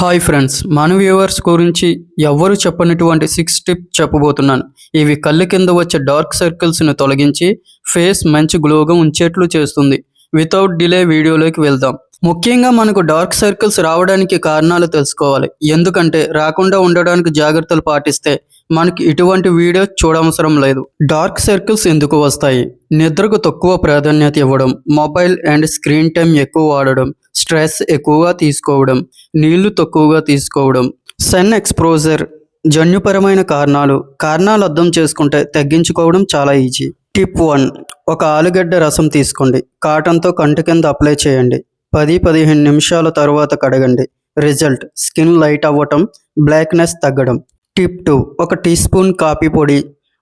Hi friends మన viewers గురించి ఎవ్వరు చెప్పనటువంటి సిక్స్ టిప్ చెప్పబోతున్నాను. ఇవి కళ్ళు కింద వచ్చే డార్క్ సర్కిల్స్ను తొలగించి ఫేస్ మంచి గ్లోగా ఉంచేట్లు చేస్తుంది. వితౌట్ డిలే వీడియోలోకి వెళ్దాం. ముఖ్యంగా మనకు డార్క్ సర్కిల్స్ రావడానికి కారణాలు తెలుసుకోవాలి. ఎందుకంటే రాకుండా ఉండడానికి జాగ్రత్తలు పాటిస్తే మనకి ఇటువంటి వీడియో చూడవసరం లేదు. డార్క్ సర్కిల్స్ ఎందుకు వస్తాయి? నిద్రకు తక్కువ ప్రాధాన్యత ఇవ్వడం మొబైల్ అండ్ స్క్రీన్ టైం ఎక్కువ వాడడం స్ట్రెస్ ఎక్కువగా తీసుకోవడం నీళ్ళు తక్కువగా తీసుకోవడం. సన్ ఎక్స్పోజర్ జన్యుపరమైన కారణాలు కారణాలు అర్థం చేసుకుంటే తగ్గించుకోవడం చాలా ఈజీ. టిప్ వన్ ఒక ఆలుగడ్డ రసం తీసుకోండి. కాటన్తో కంటి కింద అప్లై చేయండి. పది పదిహేను నిమిషాల తర్వాత కడగండి. రిజల్ట్ స్కిన్ లైట్ అవ్వటం బ్లాక్నెస్ తగ్గడం. టిప్ టూ ఒక టీ స్పూన్ కాఫీ పొడి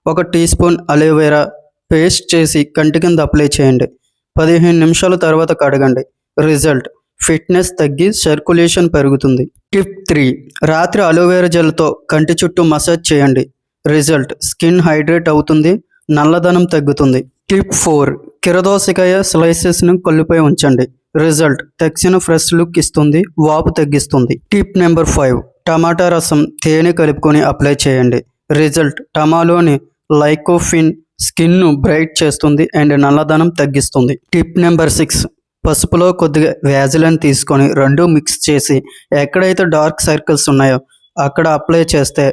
ఒక టీ స్పూన్ అలోవెరా పేస్ట్ చేసి కంటి కింద అప్లై చేయండి. పదిహేను నిమిషాల తర్వాత కడగండి. రిజల్ట్ ఫిట్నెస్ తగ్గి సర్క్యులేషన్ పెరుగుతుంది. టిప్ త్రీ రాత్రి అలోవేరా జెల్తో కంటి చుట్టూ మసాజ్ చేయండి. రిజల్ట్ స్కిన్ హైడ్రేట్ అవుతుంది నల్లదనం తగ్గుతుంది. టిప్ ఫోర్ కిరదోసకాయ స్లైసెస్ను కళ్ళుపై ఉంచండి. రిజల్ట్ తక్షణ ఫ్రెష్ లుక్ ఇస్తుంది వాపు తగ్గిస్తుంది. టిప్ నెంబర్ ఫైవ్ టమాటా రసం తేనె కలుపుకొని అప్లై చేయండి. రిజల్ట్ టమాలోని లైకోఫిన్ స్కిన్ను బ్రైట్ చేస్తుంది అండ్ నల్లదనం తగ్గిస్తుంది. టిప్ నెంబర్ సిక్స్ పసుపులో కొద్దిగా వ్యాజిలన్ తీసుకొని రెండు మిక్స్ చేసి ఎక్కడైతే డార్క్ సర్కిల్స్ ఉన్నాయో అక్కడ అప్లై చేస్తే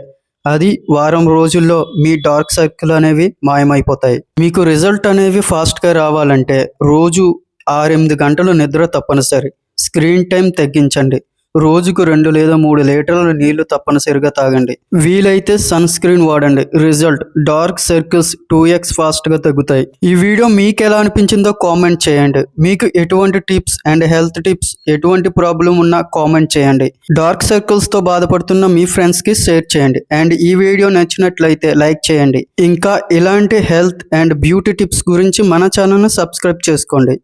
అది వారం రోజుల్లో మీ డార్క్ సర్కిల్ అనేవి మాయమైపోతాయి. మీకు రిజల్ట్ అనేవి ఫాస్ట్గా రావాలంటే రోజు ఆరెనిమిది గంటలు నిద్ర తప్పనిసరి. స్క్రీన్ టైం తగ్గించండి. రోజుకు రెండు లేదా మూడు లీటర్ల నీళ్ళు తప్పనిసరిగా తాగండి. వీలైతే సన్ స్క్రీన్ వాడండి. Result dark circles two x ఫాస్ట్గా తగ్గుతాయి. ఈ వీడియో మీకు ఎలా అనిపించిందో కామెంట్ చేయండి. మీకు ఎటువంటి టిప్స్ అండ్ హెల్త్ టిప్స్ ఎటువంటి ప్రాబ్లం ఉన్నా కామెంట్ చేయండి. డార్క్ సర్కిల్స్తో బాధపడుతున్న మీ ఫ్రెండ్స్కి షేర్ చేయండి. అండ్ ఈ వీడియో నచ్చినట్లయితే లైక్ చేయండి. ఇంకా ఇలాంటి హెల్త్ అండ్ బ్యూటీ టిప్స్ గురించి మన ఛానల్ను సబ్స్క్రైబ్ చేసుకోండి.